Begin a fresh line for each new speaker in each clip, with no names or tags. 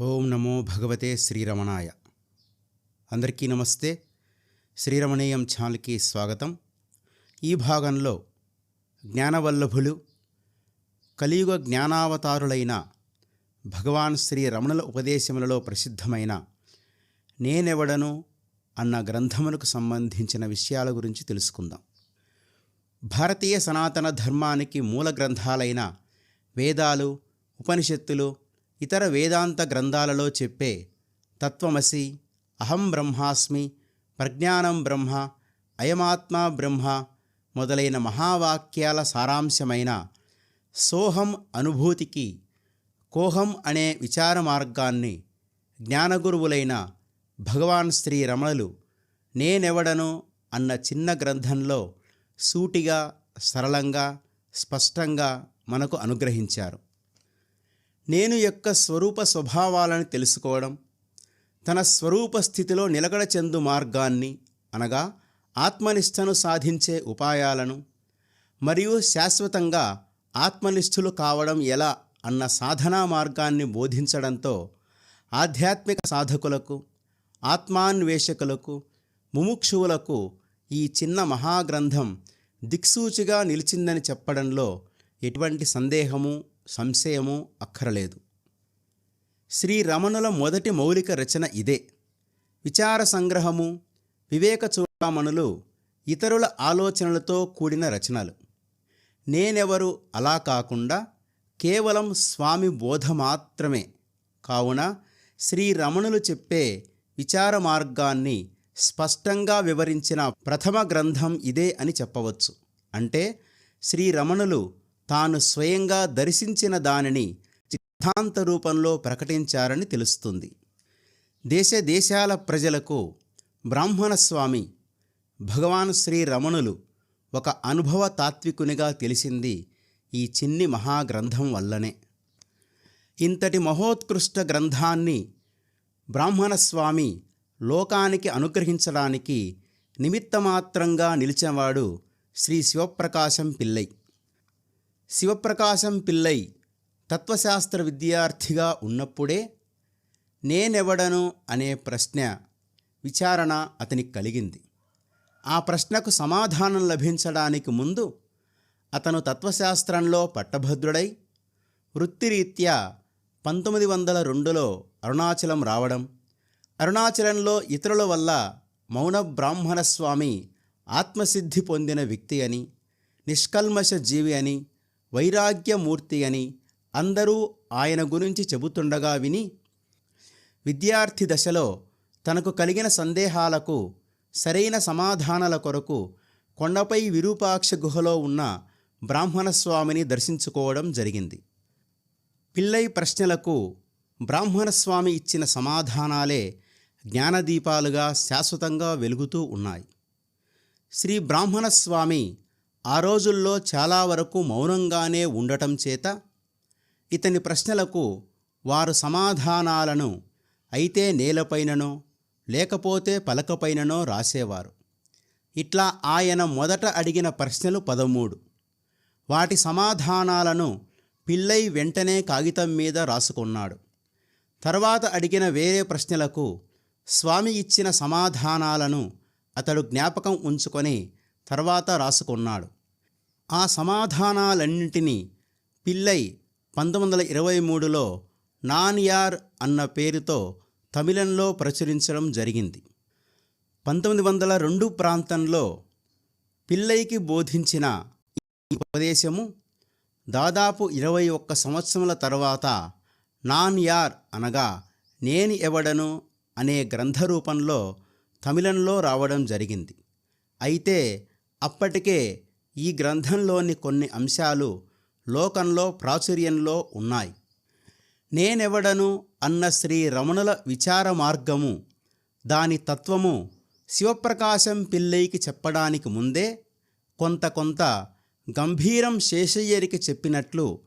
ఓం నమో భగవతే శ్రీరమణాయ. అందరికీ నమస్తే. శ్రీరమణీయం ఛానల్కి స్వాగతం. ఈ భాగంలో జ్ఞానవల్లభులు కలియుగ జ్ఞానావతారులైన భగవాన్ శ్రీ రమణుల ఉపదేశములలో ప్రసిద్ధమైన నేనెవడను అన్న గ్రంథములకు సంబంధించిన విషయాల గురించి తెలుసుకుందాం. భారతీయ సనాతన ధర్మానికి మూల గ్రంథాలైన వేదాలు ఉపనిషత్తులు ఇతర వేదాంత గ్రంథాలలో చెప్పే తత్వమసి అహం బ్రహ్మాస్మి ప్రజ్ఞానం బ్రహ్మ అయమాత్మా బ్రహ్మ మొదలైన మహావాక్యాల సారాంశమైన సోహం అనుభూతికి కోహం అనే విచార మార్గాన్ని జ్ఞానగురువులైన భగవాన్ శ్రీ రమణులు నేనెవడను అన్న చిన్న గ్రంథంలో సూటిగా సరళంగా స్పష్టంగా మనకు అనుగ్రహించారు. నేను యొక్క స్వరూప స్వభావాలను తెలుసుకోవడం తన స్వరూప స్థితిలో నిలకడ చెందు మార్గాన్ని అనగా ఆత్మనిష్టను సాధించే ఉపాయాలను మరియు శాశ్వతంగా ఆత్మనిష్ఠులు కావడం ఎలా అన్న సాధనా మార్గాన్ని బోధించడంతో ఆధ్యాత్మిక సాధకులకు ఆత్మాన్వేషకులకు ముముక్షువులకు ఈ చిన్న మహాగ్రంథం దిక్సూచిగా నిలిచిందని చెప్పడంలో ఎటువంటి సందేహము సంశయము అక్కరలేదు. శ్రీరమణుల మొదటి మౌలిక రచన ఇదే. విచార సంగ్రహము వివేక చూడమణులు ఇతరుల ఆలోచనలతో కూడిన రచనలు. నేనెవరు అలా కాకుండా కేవలం స్వామి బోధ మాత్రమే. కావున శ్రీ రమణులు చెప్పే విచార మార్గాన్ని స్పష్టంగా వివరించిన ప్రథమ గ్రంథం ఇదే అని చెప్పవచ్చు. అంటే శ్రీరమణులు తాను స్వయంగా దర్శించిన దానిని సిద్ధాంత రూపంలో ప్రకటించారని తెలుస్తుంది. దేశ దేశాల ప్రజలకు బ్రాహ్మణస్వామి భగవాన్ శ్రీ రమణులు ఒక అనుభవ తాత్వికునిగా తెలిసింది ఈ చిన్ని మహాగ్రంథం వల్లనే. ఇంతటి మహోత్కృష్ట గ్రంథాన్ని బ్రాహ్మణస్వామి లోకానికి అనుగ్రహించడానికి నిమిత్తమాత్రంగా నిలిచినవాడు శ్రీ శివప్రకాశం పిల్లై. శివప్రకాశం పిల్లై తత్వశాస్త్ర విద్యార్థిగా ఉన్నప్పుడే నేనెవడను అనే ప్రశ్న విచారణ అతనికి కలిగింది. ఆ ప్రశ్నకు సమాధానం లభించడానికి ముందు అతను తత్వశాస్త్రంలో పట్టభద్రుడై వృత్తిరీత్యా పంతొమ్మిది వందల రెండులో అరుణాచలం రావడం అరుణాచలంలో ఇతరుల వల్ల మౌన బ్రాహ్మణస్వామి ఆత్మసిద్ధి పొందిన వ్యక్తి అని నిష్కల్మష జీవి అని వైరాగ్యమూర్తి అని అందరూ ఆయన గురించి చెబుతుండగా విని విద్యార్థి దశలో తనకు కలిగిన సందేహాలకు సరైన సమాధానాల కొరకు కొండపై విరూపాక్ష గుహలో ఉన్న బ్రాహ్మణస్వామిని దర్శించుకోవడం జరిగింది. పిల్లై ప్రశ్నలకు బ్రాహ్మణస్వామి ఇచ్చిన సమాధానాలే జ్ఞానదీపాలుగా శాశ్వతంగా వెలుగుతూ ఉన్నాయి. శ్రీ బ్రాహ్మణస్వామి ఆ రోజుల్లో చాలా వరకు మౌనంగానే ఉండటం చేత ఇతని ప్రశ్నలకు వారు సమాధానాలను అయితే నేలపైననో లేకపోతే పలకపైననో రాసేవారు. ఇట్లా ఆయన మొదట అడిగిన ప్రశ్నలు పదమూడు. వాటి సమాధానాలను పిల్లై వెంటనే కాగితం మీద రాసుకున్నాడు. తర్వాత అడిగిన వేరే ప్రశ్నలకు స్వామి ఇచ్చిన సమాధానాలను అతడు జ్ఞాపకం ఉంచుకొని తర్వాత రాసుకున్నాడు. ఆ సమాధానాలన్నింటినీ పిల్లై పంతొమ్మిది వందల ఇరవై మూడులో నాన్యార్ అన్న పేరుతో తమిళంలో ప్రచురించడం జరిగింది. పంతొమ్మిది వందల రెండు ప్రాంతంలో పిల్లైకి బోధించిన ఈ ఉపదేశము దాదాపు ఇరవై ఒక్క సంవత్సరాల తర్వాత నాన్ యార్ అనగా నేను ఎవడను అనే గ్రంథ రూపంలో తమిళంలో రావడం జరిగింది. అయితే అప్పటికే ఈ గ్రంథంలోని కొన్ని అంశాలు లోకంలో ప్రాచుర్యంలో ఉన్నాయి. నేనెవడను అన్న శ్రీ రమణుల విచార మార్గము దాని తత్వము శివప్రకాశం పిల్లైకి చెప్పడానికి ముందే కొంత కొంత గంభీరం శేషయ్యరికి చెప్పినట్లు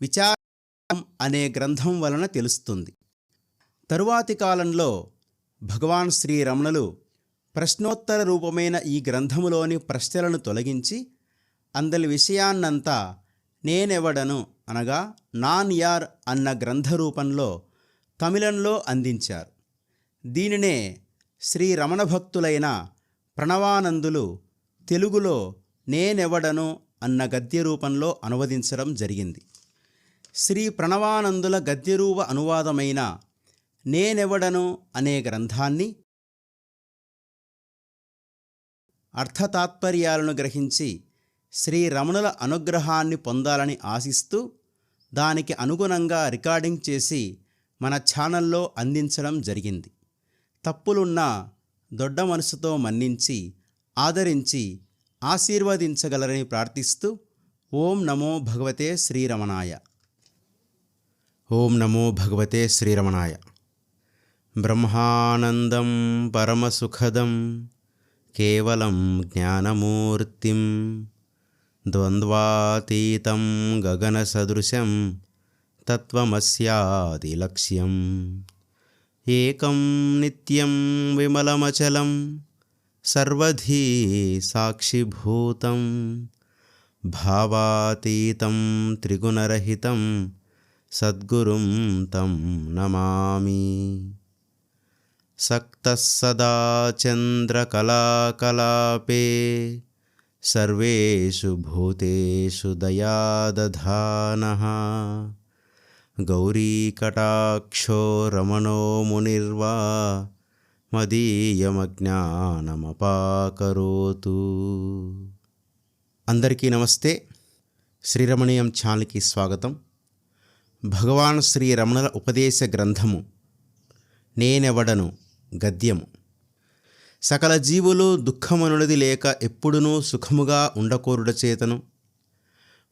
విచారం అనే గ్రంథం వలన తెలుస్తుంది. తరువాతి కాలంలో భగవాన్ శ్రీ రమణులు ప్రశ్నోత్తర రూపమైన ఈ గ్రంథములోని ప్రశ్నలను తొలగించి అందరి విషయాన్నంతా నేనెవడను అనగా నాన్ యార్ అన్న గ్రంథ రూపంలో తమిళంలో అందించారు. దీనినే శ్రీ రమణ భక్తులైన ప్రణవానందులు తెలుగులో నేనెవడను అన్న గద్య రూపంలో అనువదించడం జరిగింది. శ్రీ ప్రణవానందుల గద్యరూప అనువాదమైన నేనెవడను అనే గ్రంథాన్ని అర్థతాత్పర్యాలను గ్రహించి శ్రీ రమణుల అనుగ్రహాన్ని పొందాలని ఆశిస్తూ దానికి అనుగుణంగా రికార్డింగ్ చేసి మన ఛానల్లో అందించడం జరిగింది. తప్పులున్న దొడ్డ మనసుతో మన్నించి ఆదరించి ఆశీర్వదించగలరని ప్రార్థిస్తూ ఓం నమో భగవతే శ్రీరమణాయ. ఓం నమో భగవతే శ్రీరమణాయ. బ్రహ్మానందం పరమసుఖదం కేవలం జ్ఞానమూర్తిం ద్వంద్వాతీతం గగనసదృశం తత్వమస్యాదిలక్ష్యం. ఏకం నిత్యం విమలమచలం సర్వధీ సాక్షిభూతం భావాతీతం త్రిగుణరహితం సద్గురుం తం నమామి. सक्तः सदा चन्द्रकलाकलापे सर्वेषु भूतेषु दयादधानः गौरीकटाक्षो रमणो मुनिर्वा మదీయమజ్ఞానమపాకరోతు అందరికీ నమస్తే శ్రీరమణీయం ఛానల్కి స్వాగతం భగవాన్ శ్రీ రమణుల ఉపదేశ గ్రంథము నేనెవడను గద్యము. సకల జీవులు దుఃఖమనుడిది లేక ఎప్పుడునూ సుఖముగా ఉండకూరుట చేతను.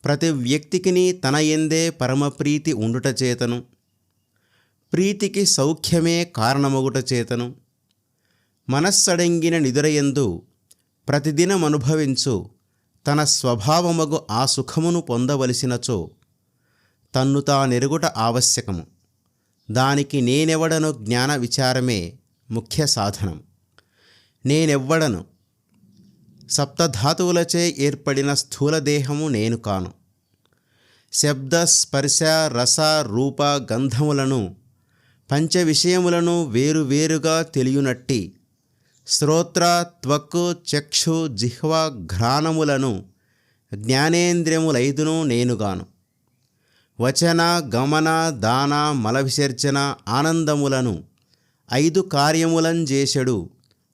ప్రతి వ్యక్తికిని తన ఎందే పరమప్రీతి ఉండుట చేతను. ప్రీతికి సౌఖ్యమే కారణమగుట చేతను. మనస్సడంగిన నిదురయందు ప్రతిదినమనుభవించు తన స్వభావమగు ఆ సుఖమును పొందవలసినచో తన్ను తానెరుగుట ఆవశ్యకము. దానికి నేనెవడను జ్ఞాన విచారమే ముఖ్య సాధనం. నేనెవ్వడను. సప్తధాతువులచే ఏర్పడిన స్థూలదేహము నేను కాను. శబ్ద స్పర్శ రస రూప గంధములను పంచ విషయములను వేరువేరుగా తెలియనట్టి శ్రోత్ర త్వక్కు చక్షు జిహ్వ ఘ్రాణములను జ్ఞానేంద్రియములైదును నేనుగాను వచన గమన దాన మల విసర్జన ఆనందములను ఐదు కార్యములంజేసెడు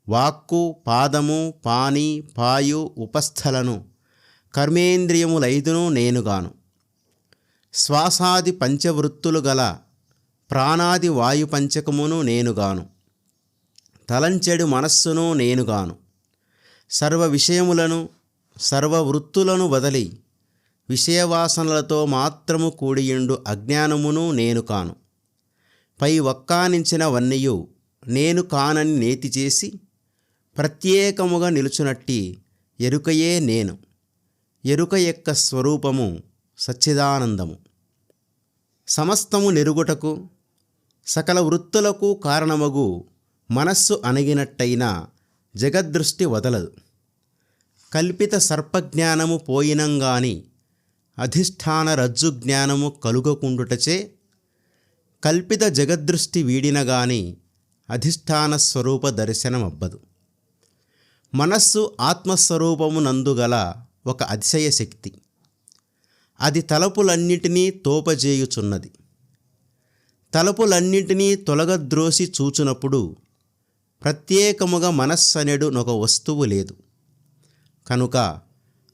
వాక్కు పాదము పాని పాయు ఉపస్థలను. కర్మేంద్రియములైదును నేనుగాను. శ్వాసాది పంచవృత్తులు గల ప్రాణాది వాయు పంచకమును నేనుగాను. తలంచెడు మనస్సును నేనుగాను. సర్వ విషయములను సర్వ వృత్తులను వదలి విషయవాసనలతో మాత్రము కూడియుండు అజ్ఞానమును నేను కాను పై ఒక్కానించిన వన్నెయు నేను కానని నేతి చేసి ప్రత్యేకముగా నిలుచునట్టి ఎరుకయే నేను. ఎరుక యొక్క స్వరూపము సచ్చిదానందము. సమస్తము నెరుగుటకు సకల వృత్తులకు కారణమగు మనస్సు అణగినట్టయిన జగద్దృష్టి వదలదు. కల్పిత సర్పజ్ఞానము పోయినంగాని అధిష్టాన రజ్జు జ్ఞానము కలుగకుండుటచే కల్పిత జగద్దృష్టి వీడినగాని అధిష్టాన స్వరూప దర్శనమబ్బదు. మనస్సు ఆత్మస్వరూపమునందుగల ఒక అతిశయ శక్తి. అది తలపులన్నిటినీ తోపజేయుచున్నది. తలపులన్నిటినీ తొలగద్రోసి చూచునప్పుడు ప్రత్యేకముగా మనస్సనెడు ఒక వస్తువు లేదు. కనుక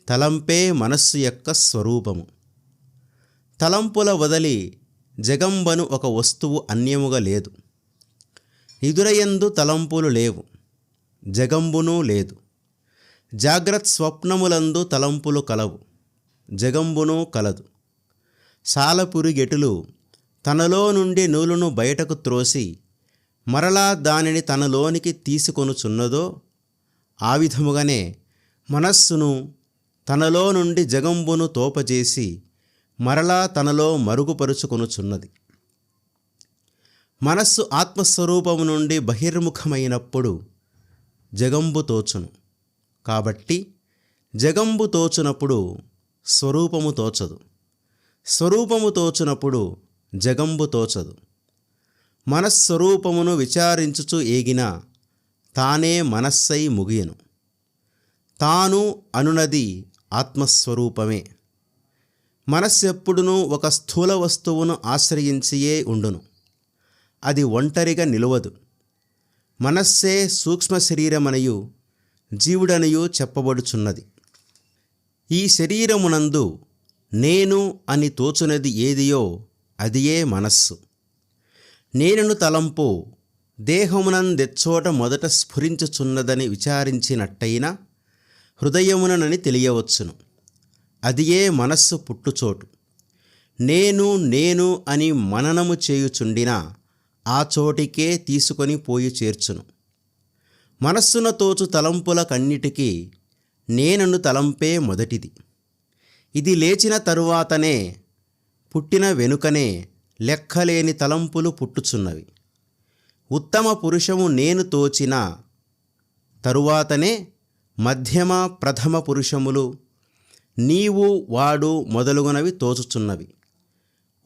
తలంపే మనస్సు యొక్క స్వరూపము. తలంపుల వదలి జగంబను ఒక వస్తువు అన్యముగా లేదు. నిదురయందు తలంపులు లేవు. జగంబును లేదు. జాగ్రత్ స్వప్నములందు తలంపులు కలవు. జగంబును కలదు. సాలపురిగెటులు తనలో నుండి నూలును బయటకు త్రోసి మరలా దానిని తనలోనికి తీసుకొనుచున్నదో ఆ విధముగానే మనస్సును తనలో నుండి జగంబును తోపజేసి మరలా తనలో మరుగుపరుచుకొనుచున్నది. మనస్సు ఆత్మస్వరూపము నుండి బహిర్ముఖమైనప్పుడు జగంబు తోచును. కాబట్టి జగంబు తోచునప్పుడు స్వరూపము తోచదు. స్వరూపము తోచునప్పుడు జగంబు తోచదు. మనస్వరూపమును విచారించుచు ఏగిన తానే మనస్సై ముగియను. తాను అనునది ఆత్మస్వరూపమే. మనస్సు ఎప్పుడునూ ఒక స్థూల వస్తువును ఆశ్రయించియే ఉండును. అది ఒంటరిగా నిలువదు. మనస్సే సూక్ష్మ శరీరమనయు జీవుడనయు చెప్పబడుచున్నది. ఈ శరీరమునందు నేను అని తోచునది ఏదియో అదియే మనస్సు. నేనును తలంపు దేహమునందెచ్చోట మొదట స్ఫురించుచున్నదని విచారించినట్టయినా హృదయముననని తెలియవచ్చును. అదియే మనస్సు పుట్టుచోటు. నేను నేను అని మననము చేయుచుండినా ఆ చోటికే తీసుకొని పోయి చేర్చును. మనస్సున తోచు తలంపుల కన్నిటికీ నేనను తలంపే మొదటిది. ఇది లేచిన తరువాతనే పుట్టిన వెనుకనే లెక్కలేని తలంపులు పుట్టుచున్నవి. ఉత్తమ పురుషము నేను తోచిన తరువాతనే మధ్యమ ప్రథమ పురుషములు నీవు వాడు మొదలుగునవి తోచుచున్నవి.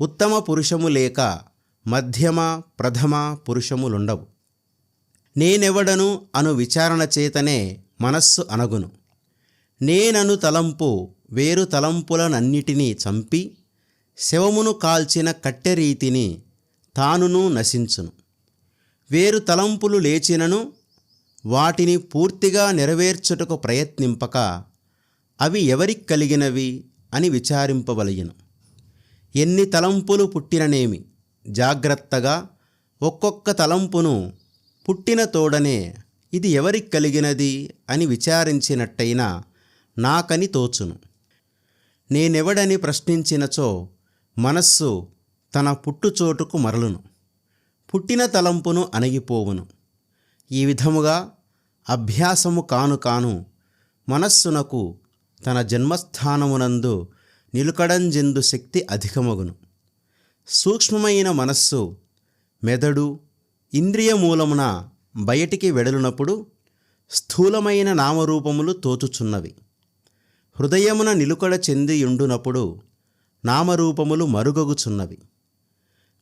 ఉత్తమ పురుషము లేక మధ్యమ ప్రథమ పురుషములుండవు. నేనెవడను అను విచారణ చేతనే మనస్సు అనగును. నేనను తలంపు వేరు తలంపులనన్నిటినీ చంపి శవమును కాల్చిన కట్టెరీతిని తానును నశించును. వేరు తలంపులు లేచినను వాటిని పూర్తిగా నెరవేర్చుటకు ప్రయత్నింపక అవి ఎవరికి కలిగినవి అని విచారింపవలయను. ఎన్ని తలంపులు పుట్టిననేమి జాగ్రత్తగా ఒక్కొక్క తలంపును పుట్టిన తోడనే ఇది ఎవరికి కలిగినది అని విచారించినట్టయినా నాకని తోచును. నేనెవడని ప్రశ్నించినచో మనస్సు తన పుట్టుచోటుకు మరలును. పుట్టిన తలంపును అణగిపోవును. ఈ విధముగా అభ్యాసము కాను కాను మనస్సునకు తన జన్మస్థానమునందు నిలుకడంజెందు శక్తి అధికమగును. సూక్ష్మమైన మనస్సు మెదడు ఇంద్రియ మూలమున బయటికి వెడలునప్పుడు స్థూలమైన నామరూపములు తోచుచున్నవి. హృదయమున నిలుకడ చెందియుండునప్పుడు నామరూపములు మరుగగుచున్నవి.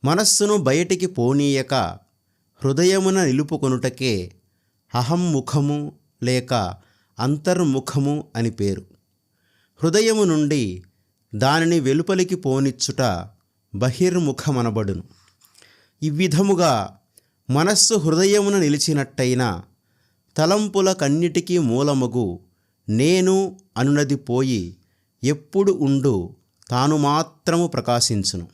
మనస్సును బయటికి పోనీయక హృదయమున నిలుపుకొనుటకే అహంముఖము లేక అంతర్ముఖము అని పేరు. హృదయము నుండి దానిని వెలుపలికి పోనిచ్చుట బహిర్ముఖమనబడును. ఈ విధముగా మనస్సు హృదయమున నిలిచినట్టయినా తలంపుల కన్నిటికీ మూలమగు నేను అనునది పోయి ఎప్పుడు ఉండు తాను మాత్రము ప్రకాశించును.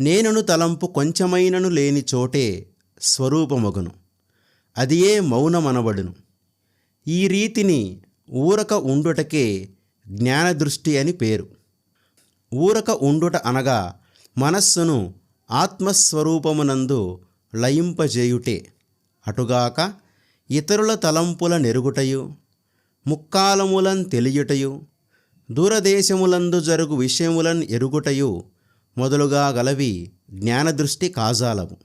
నేనును తలంపు కొంచెమైనను లేని చోటే స్వరూపమగును. అదియే మౌనమనబడును. ఈ రీతిని ఊరక ఉండుటకే జ్ఞానదృష్టి అని పేరు. ఊరక ఉండుట అనగా మనస్సును ఆత్మస్వరూపమునందు లయింపజేయుటే. అటుగాక ఇతరుల తలంపుల నెరుగుటయు ముక్కాలములన్ తెలియుటయు దూరదేశములందు జరుగు విషయములన్ ఎరుగుటయు మొదలుగా గలవి జ్ఞానదృష్టి కాజాలము.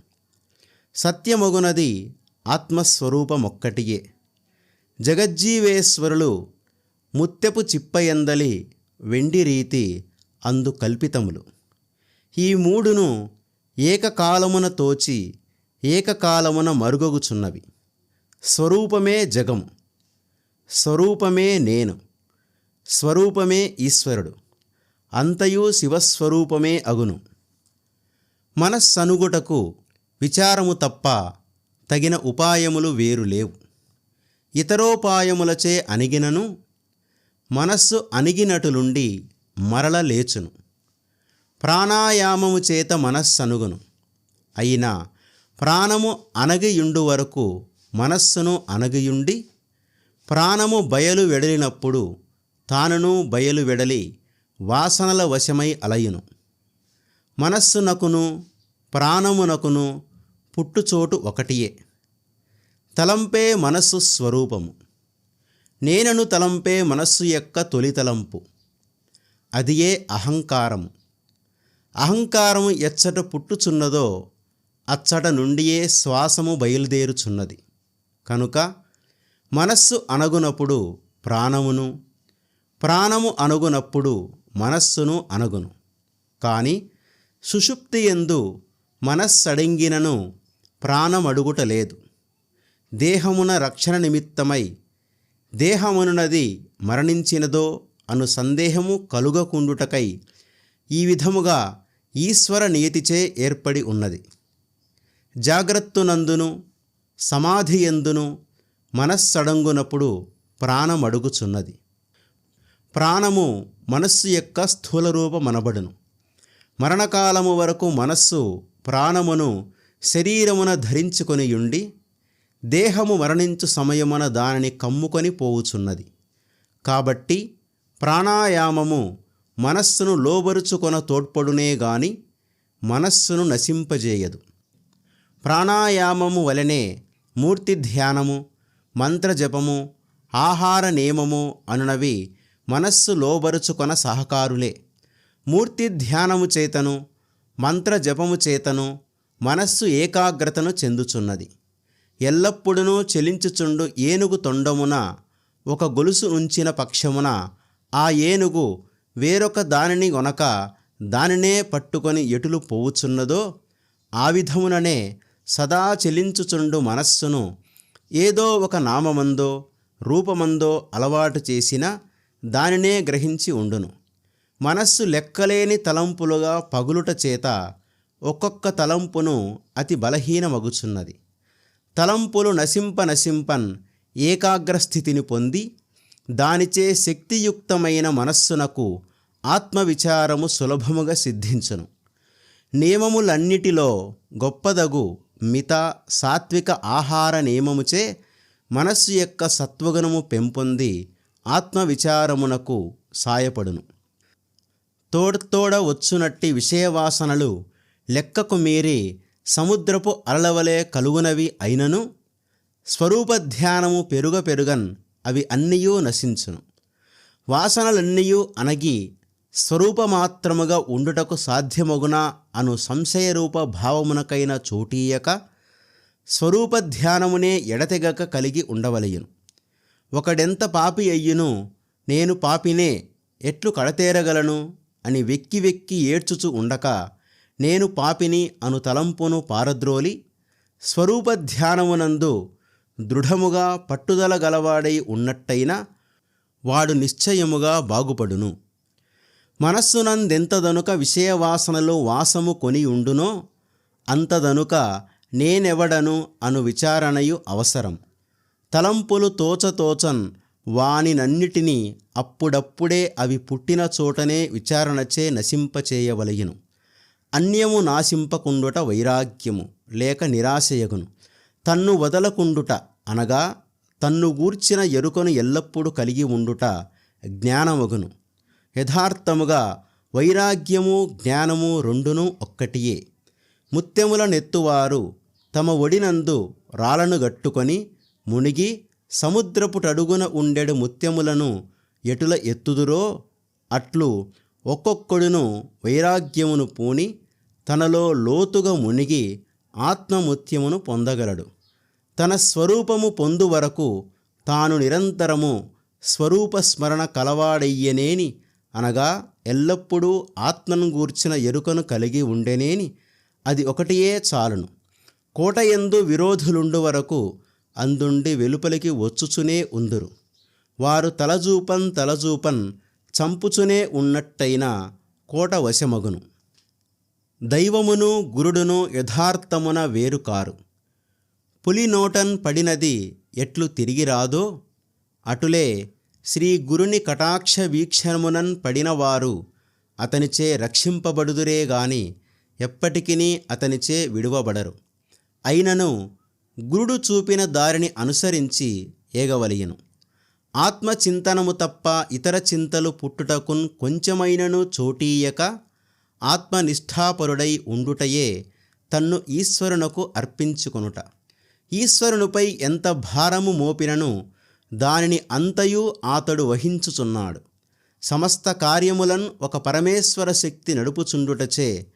సత్యమగునది ఆత్మస్వరూపమొక్కటియే. జగజ్జీవేశ్వరులు ముత్తెపు చిప్పయందలి వెండి రీతి అందు కల్పితములు. ఈ మూడును ఏకకాలమున తోచి ఏకకాలమున మరుగగుచున్నవి. స్వరూపమే జగం స్వరూపమే నేను స్వరూపమే ఈశ్వరుడు అంతయు శివస్వరూపమే అగును. మనస్సనుగుటకు విచారము తప్ప తగిన ఉపాయములు వేరు లేవు. ఇతరోపాయములచే అణిగినను మనస్సు అణిగినటులుండి మరల లేచును. ప్రాణాయామము చేత మనస్సనుగును. అయినా ప్రాణము అనగియుండు వరకు మనస్సును అనగియుండి ప్రాణము బయలు వెడలినప్పుడు తానును బయలు వెడలి వాసనల వశమై అలయును. మనస్సునకును ప్రాణమునకును పుట్టుచోటు ఒకటియే. తలంపే మనస్సు స్వరూపము. నేనను తలంపే మనస్సు యొక్క తొలి తలంపు అదియే అహంకారము అహంకారము ఎచ్చట పుట్టుచున్నదో అచ్చట నుండియే శ్వాసము బయలుదేరుచున్నది. కనుక మనస్సు అనగునప్పుడు ప్రాణమును ప్రాణము అనుగునప్పుడు మనస్సును అనగును కానీ సుషుప్తి ఎందు మనస్సడంగినను ప్రాణమడుగుటలేదు దేహమున రక్షణ నిమిత్తమై దేహమనున్నది మరణించినదో అను సందేహము కలుగకుండుటకై ఈ విధముగా ఈశ్వర నియతిచే ఏర్పడి ఉన్నది. జాగ్రత్తనందును సమాధి ఎందును మనస్సడంగునప్పుడు ప్రాణమడుగుచున్నది. ప్రాణము మనస్సు యొక్క స్థూల రూపమనబడును మరణకాలము వరకు మనస్సు ప్రాణమును శరీరమున ధరించుకొనియుండి దేహము మరణించు సమయమున దానిని కమ్ముకొని పోవుచున్నది. కాబట్టి ప్రాణాయామము మనస్సును లోబరుచుకొన తోడ్పడునే గాని మనస్సును నశింపజేయదు. ప్రాణాయామము వలనే మూర్తి ధ్యానము మంత్రజపము ఆహార నియమము అనునవి మనస్సు లోబరుచుకొన సహకారులే. మూర్తి ధ్యానము చేతను మంత్రజపము చేతను మనస్సు ఏకాగ్రతను చెందుచున్నది. ఎల్లప్పుడూ చెలించుచుండు ఏనుగు తొండమున ఒక గొలుసు ఉంచిన పక్షమున ఆ ఏనుగు వేరొక దానిని గొనక దానినే పట్టుకొని ఎటులు పోవుచున్నదో ఆ విధముననే సదా చెలించుచుండు మనస్సును ఏదో ఒక నామమందో రూపమందో అలవాటు చేసిన దానినే గ్రహించి ఉండును. మనస్సు లెక్కలేని తలంపులుగా పగులుట చేత ఒక్కొక్క తలంపును అతి బలహీనమగుచున్నది. తలంపులు నశింప నశింపన్ ఏకాగ్రస్థితిని పొంది దానిచే శక్తియుక్తమైన మనస్సునకు ఆత్మవిచారము సులభముగా సిద్ధించును. నియమములన్నిటిలో గొప్పదగు మిత సాత్విక ఆహార నియమముచే మనస్సు యొక్క సత్వగుణము పెంపొంది ఆత్మవిచారమునకు సాయపడును. తోడతోడ వచ్చునట్టి విషయవాసనలు లెక్కకు మీరి సముద్రపు అలలవలే కలుగునవి అయినను స్వరూపధ్యానము పెరుగ పెరుగన్ అవి అన్నీయూ నశించును. వాసనలన్నీయూ అనగి స్వరూపమాత్రముగా ఉండుటకు సాధ్యమగునా అను సంశయరూప భావమునకైన చోటీయక స్వరూపధ్యానమునే ఎడతెగక కలిగి ఉండవలయును. ఒకడెంత పాపి అయ్యును నేను పాపినే ఎట్లు కడతేరగలను అని వెక్కి వెక్కి ఏడ్చుచు ఉండక నేను పాపిని అను తలంపును పారద్రోలి స్వరూపధ్యానమునందు దృఢముగా పట్టుదల గలవాడై ఉన్నట్టయినా వాడు నిశ్చయముగా బాగుపడును. మనస్సునందెంతదనుక విషయవాసనలో వాసము కొని ఉండునో అంతదనుక నేనెవడను అను విచారణయు అవసరం. తలంపులు తోచతోచన్ వానినన్నిటినీ అప్పుడప్పుడే అవి పుట్టిన చోటనే విచారణచే నశింపచేయవలయును. అన్యము నాశింపకుండుట వైరాగ్యము లేక నిరాశయగును. తన్ను వదలకుండుట అనగా తన్ను గూర్చిన ఎరుకను ఎల్లప్పుడూ కలిగి ఉండుట జ్ఞానమగును. యథార్థముగా వైరాగ్యము జ్ఞానము రెండును ఒక్కటియే. ముత్యముల నెత్తువారు తమ ఒడినందు రాళ్ళను గట్టుకొని మునిగి సముద్రపుటడుగున ఉండెడు ముత్యములను ఎటుల ఎత్తుదురో అట్లు ఒక్కొక్కడును వైరాగ్యమును పూని తనలో లోతుగా మునిగి ఆత్మముత్యమును పొందగలడు. తన స్వరూపము పొందు వరకు తాను నిరంతరము స్వరూప స్మరణ కలవాడయ్యనేని అనగా ఎల్లప్పుడూ ఆత్మను గూర్చిన ఎరుకను కలిగి ఉండెనేని అది ఒకటియే చాలును. కోటయందు విరోధులుండు వరకు అందుండి వెలుపలికి వచ్చుచునే ఉందురు. వారు తలజూపన్ తలజూపన్ చంపుచునే ఉన్నట్టయిన కోట వశమగును. దైవమును గురుడును యథార్థమున వేరుకారు పులి నోటన్ పడినది ఎట్లు తిరిగి రాదో అటులే శ్రీ గురుని కటాక్ష వీక్షణమునన్ పడినవారు అతనిచే రక్షింపబడుదురే గాని ఎప్పటికీ అతనిచే విడువబడరు. అయినను గురుడు చూపిన దారిని అనుసరించి ఏగవలియను. ఆత్మచింతనము తప్ప ఇతర చింతలు పుట్టుటకున్ కొంచెమైనను చోటీయక ఆత్మనిష్ఠాపరుడై ఉండుటయే తన్ను ఈశ్వరునకు అర్పించుకొనుట. ఈశ్వరునిపై ఎంత భారము మోపినను దానిని అంతయు అతడు వహించుచున్నాడు. సమస్త కార్యములను ఒక పరమేశ్వర శక్తి నడుపుచుండుటచే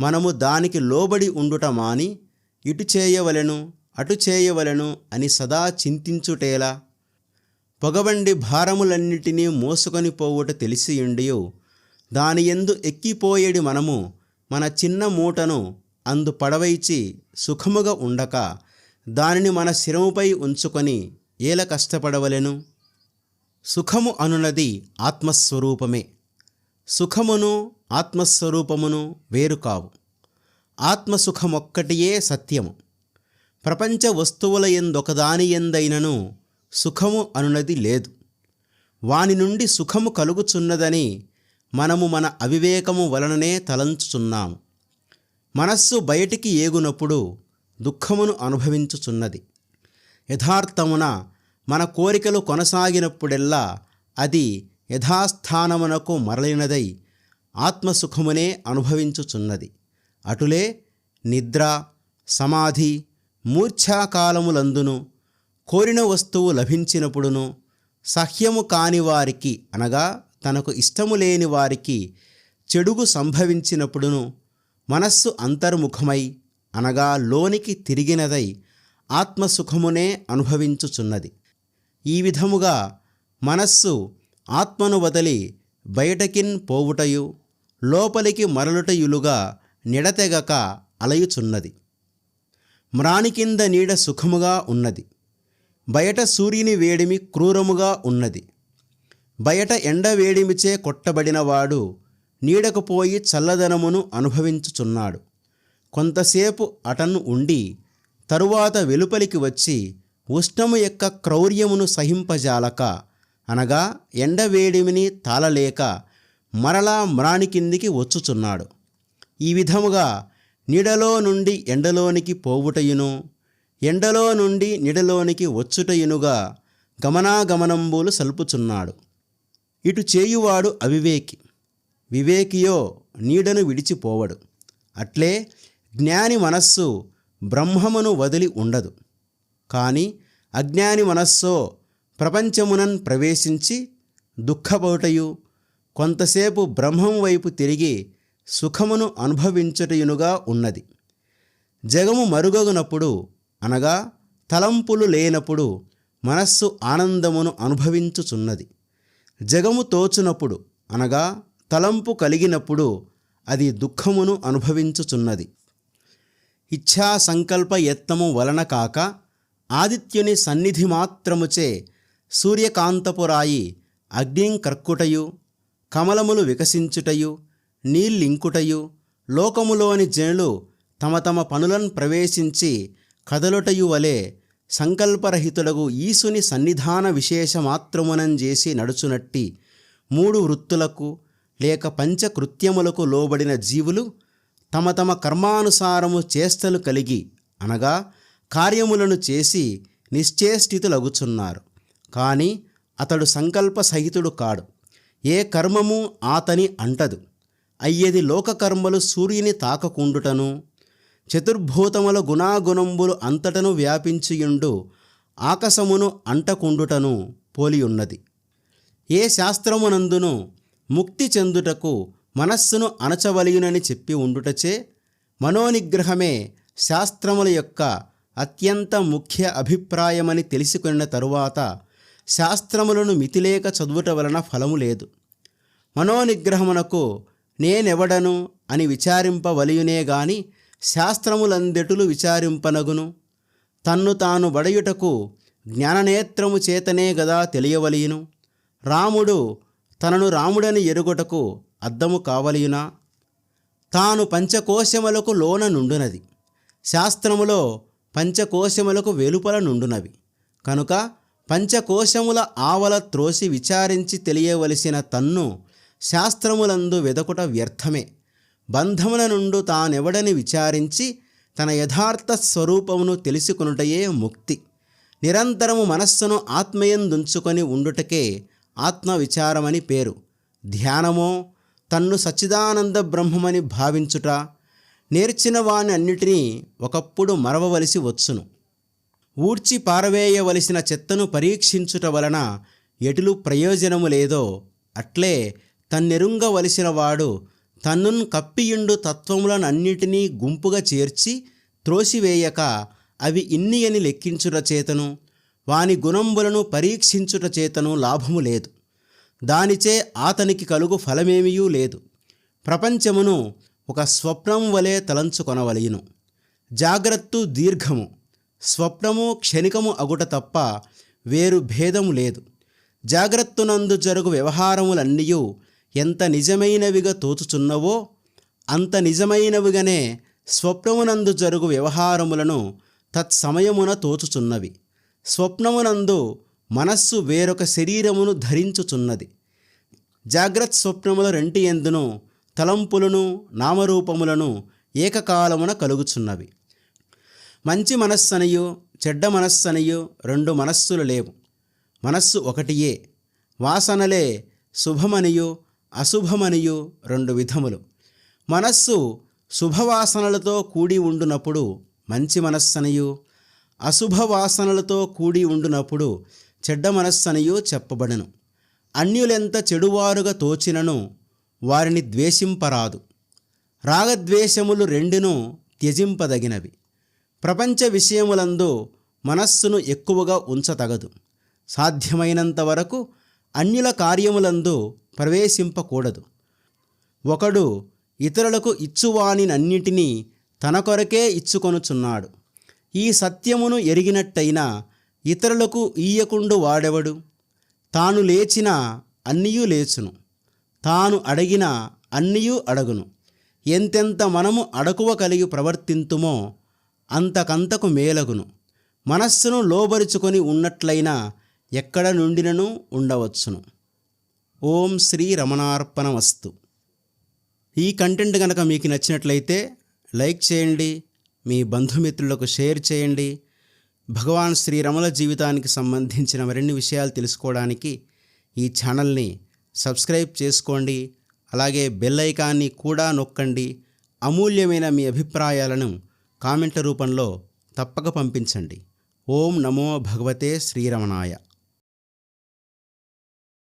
మనము దానికి లోబడి ఉండుట మాని ఇటు చేయవలెను అటు చేయవలెను అని సదా చింతించుటేలా పొగబండి భారములన్నిటినీ మోసుకొని పోవుట తెలిసియుండియు. దాని ఎందు ఎక్కిపోయేడి మనము మన చిన్న మూటను అందు పడవైచి సుఖముగా ఉండక దానిని మన శిరముపై ఉంచుకొని ఏల కష్టపడవలెను? సుఖము అనునది ఆత్మస్వరూపమే. సుఖమును ఆత్మస్వరూపమును వేరు కావు. ఆత్మసుఖమొక్కటియే సత్యము. ప్రపంచ వస్తువుల ఎందొకదాని ఎందైనను సుఖము అనునది లేదు. వాని నుండి సుఖము కలుగుచున్నదని మనము మన అవివేకము వలననే తలంచుచున్నాము. మనస్సు బయటికి ఏగునప్పుడు దుఃఖమును అనుభవించుచున్నది. యథార్థమున మన కోరికలు కొనసాగినప్పుడెల్లా అది యథాస్థానమునకు మరలినదై ఆత్మసుఖమునే అనుభవించుచున్నది. అటులే నిద్ర సమాధి మూర్ఛాకాలములందును కోరిన వస్తువు లభించినప్పుడును సహ్యము కాని వారికి అనగా తనకు ఇష్టము లేని వారికి చెడుగు సంభవించినప్పుడును మనస్సు అంతర్ముఖమై అనగా లోనికి తిరిగినదై ఆత్మసుఖమునే అనుభవించుచున్నది. ఈ విధముగా మనస్సు ఆత్మను వదలి బయటకిన్ పోవుటయు లోపలికి మరలుటయులుగా నిడతెగక అలయుచున్నది. మ్రాణి కింద నీడ సుఖముగా ఉన్నది. బయట సూర్యుని వేడిమి క్రూరముగా ఉన్నది. బయట ఎండ వేడిమిచే కొట్టబడినవాడు నీడకు పోయి చల్లదనమును అనుభవించుచున్నాడు. కొంతసేపు అటను ఉండి తరువాత వెలుపలికి వచ్చి ఉష్ణము యొక్క క్రౌర్యమును సహింపజాలక అనగా ఎండవేడిమిని తాళలేక మరలా మ్రాని కిందికి వచ్చుచున్నాడు. ఈ విధముగా నీడలో నుండి ఎండలోనికి పోవుటయును ఎండలో నుండి నీడలోనికి వచ్చుటయునుగా గమనాగమనంబులు సల్పుచున్నాడు. ఇటు చేయువాడు అవివేకి. వివేకియో నీడను విడిచిపోవడు. అట్లే జ్ఞాని మనస్సు బ్రహ్మమును వదిలి ఉండదు. కానీ అజ్ఞాని మనస్సో ప్రపంచమునన్ ప్రవేశించి దుఃఖపౌటయు కొంతసేపు బ్రహ్మం వైపు తిరిగి సుఖమును అనుభవించుటయునుగా ఉన్నది. జగము మరుగగునప్పుడు అనగా తలంపులు లేనప్పుడు మనస్సు ఆనందమును అనుభవించుచున్నది. జగము తోచునప్పుడు అనగా తలంపు కలిగినప్పుడు అది దుఃఖమును అనుభవించుచున్నది. ఇచ్ఛా సంకల్ప యత్నము వలన కాక ఆదిత్యుని సన్నిధి మాత్రముచే సూర్యకాంతపురాయి అగ్నిం కర్కుటయు కమలములు వికసించుటయు నీళ్ళింకుటయు లోకములోని జనులు తమ తమ పనులను ప్రవేశించి కదలుటయు వలె సంకల్పరహితుడగు ఈసుని సన్నిధాన విశేషమాత్రమునంజేసి నడుచునట్టి మూడు వృత్తులకు లేక పంచకృత్యములకు లోబడిన జీవులు తమ తమ కర్మానుసారము చేష్టలు కలిగి అనగా కార్యములను చేసి నిశ్చేష్టితులగుచున్నారు. కానీ అతడు సంకల్ప సహితుడు కాడు. ఏ కర్మము ఆతని అంటదు. అయ్యది లోకకర్మలు సూర్యుని తాకకుండుటను చతుర్భూతముల గుణాగుణంబులు అంతటను వ్యాపించియుండు ఆకాశమును అంటకుండుటను పోలియున్నది. ఏ శాస్త్రమునందును ముక్తి చెందుటకు మనస్సును అణచవలయునని చెప్పి ఉండుటచే మనోనిగ్రహమే శాస్త్రముల యొక్క అత్యంత ముఖ్య అభిప్రాయమని తెలుసుకున్న తరువాత శాస్త్రములను మితిలేక చదువుట వలన ఫలము లేదు. మనోనిగ్రహమునకు నేనెవడను అని విచారింపవలయునే గాని శాస్త్రములందెటులు విచారింపనగును. తన్ను తాను వడయుటకు జ్ఞాననేత్రము చేతనే గదా తెలియవలియును. రాముడు తనను రాముడని ఎరుగుటకు అద్దము కావలియునా? తాను పంచకోశములకు లోన నుండునది. శాస్త్రములో పంచకోశములకు వెలుపల నుండునవి. కనుక పంచకోశముల ఆవల త్రోసి విచారించి తెలియవలసిన తన్ను శాస్త్రములందు వెదకుట వ్యర్థమే. బంధముల నుండు తానెవడని విచారించి తన యథార్థ స్వరూపమును తెలుసుకొనుటయే ముక్తి. నిరంతరము మనస్సును ఆత్మయందుంచుకొని ఉండుటకే ఆత్మవిచారమని పేరు. ధ్యానమో తన్ను సచ్చిదానంద బ్రహ్మమని భావించుట నేర్చిన వాని అన్నిటినీ ఒకప్పుడు మరవవలసి వచ్చును. ఊడ్చి పారవేయవలసిన చెత్తను పరీక్షించుట వలన ఎటులు ప్రయోజనము లేదో అట్లే తన్నెరుంగవలసిన వాడు తన్నున్ కప్పియుండు తత్వములనన్నిటినీ గుంపుగా చేర్చి త్రోసివేయక అవి ఇన్ని అని లెక్కించుట చేతను. వాని గుణంబులను పరీక్షించుట చేతను లాభము లేదు. దానిచే అతనికి కలుగు ఫలమేమీయూ లేదు. ప్రపంచమును ఒక స్వప్నం వలె తలంచుకొనవలయను. జాగ్రత్త దీర్ఘము. స్వప్నము క్షణికము అగుట తప్ప వేరు భేదము లేదు. జాగ్రత్తనందు జరుగు వ్యవహారములన్నీయు ఎంత నిజమైనవిగా తోచుచున్నవో అంత నిజమైనవిగానే స్వప్నమునందు జరుగు వ్యవహారములను తత్సమయమున తోచుచున్నవి. స్వప్నమునందు మనస్సు వేరొక శరీరమును ధరించుచున్నది. జాగ్రత్త స్వప్నముల రెంటి ఎందును తలంపులను నామరూపములను ఏకకాలమున కలుగుచున్నవి. మంచి మనస్సనియు చెడ్డ మనస్సనియు రెండు మనస్సులు లేవు. మనస్సు ఒకటియే. వాసనలే శుభమనియు అశుభమనియు రెండు విధములు. మనస్సు శుభవాసనలతో కూడి ఉండునప్పుడు మంచి మనస్సనియు అశుభవాసనలతో కూడి ఉండునప్పుడు చెడ్డ మనస్సనియు చెప్పబడను. అన్యులెంత చెడువారుగా తోచినను వారిని ద్వేషింపరాదు. రాగద్వేషములు రెండును త్యజింపదగినవి. ప్రపంచ విషయములందు మనస్సును ఎక్కువగా ఉంచతగదు. సాధ్యమైనంత వరకు అన్యుల కార్యములందు ప్రవేశింపకూడదు. ఒకడు ఇతరులకు ఇచ్చువానినన్నిటినీ తన కొరకే ఇచ్చుకొనుచున్నాడు. ఈ సత్యమును ఎరిగినట్టయినా ఇతరులకు ఈయకుండు వాడెవడు? తాను లేచిన అన్నియూ లేచును. తాను అడిగిన అన్నియూ అడగును. ఎంతెంత మనము అడకువ కలిగి ప్రవర్తింతుమో అంతకంతకు మేలగును. మనస్సును లోబరుచుకొని ఉన్నట్లయినా ఎక్కడ నుండినను ఉండవచ్చును. ఓం శ్రీ రమణార్పణమస్తు. ఈ కంటెంట్ కనుక మీకు నచ్చినట్లయితే లైక్ చేయండి మీ బంధుమిత్రులకు షేర్ చేయండి. భగవాన్ శ్రీరమణ జీవితానికి సంబంధించిన మరిన్ని విషయాలు తెలుసుకోవడానికి ఈ ఛానల్ని సబ్స్క్రైబ్ చేసుకోండి అలాగే బెల్ ఐకాన్ని కూడా నొక్కండి. అమూల్యమైన మీ అభిప్రాయాలను కామెంట్ రూపంలో తప్పక పంపించండి. ఓం నమో భగవతే శ్రీరమణాయ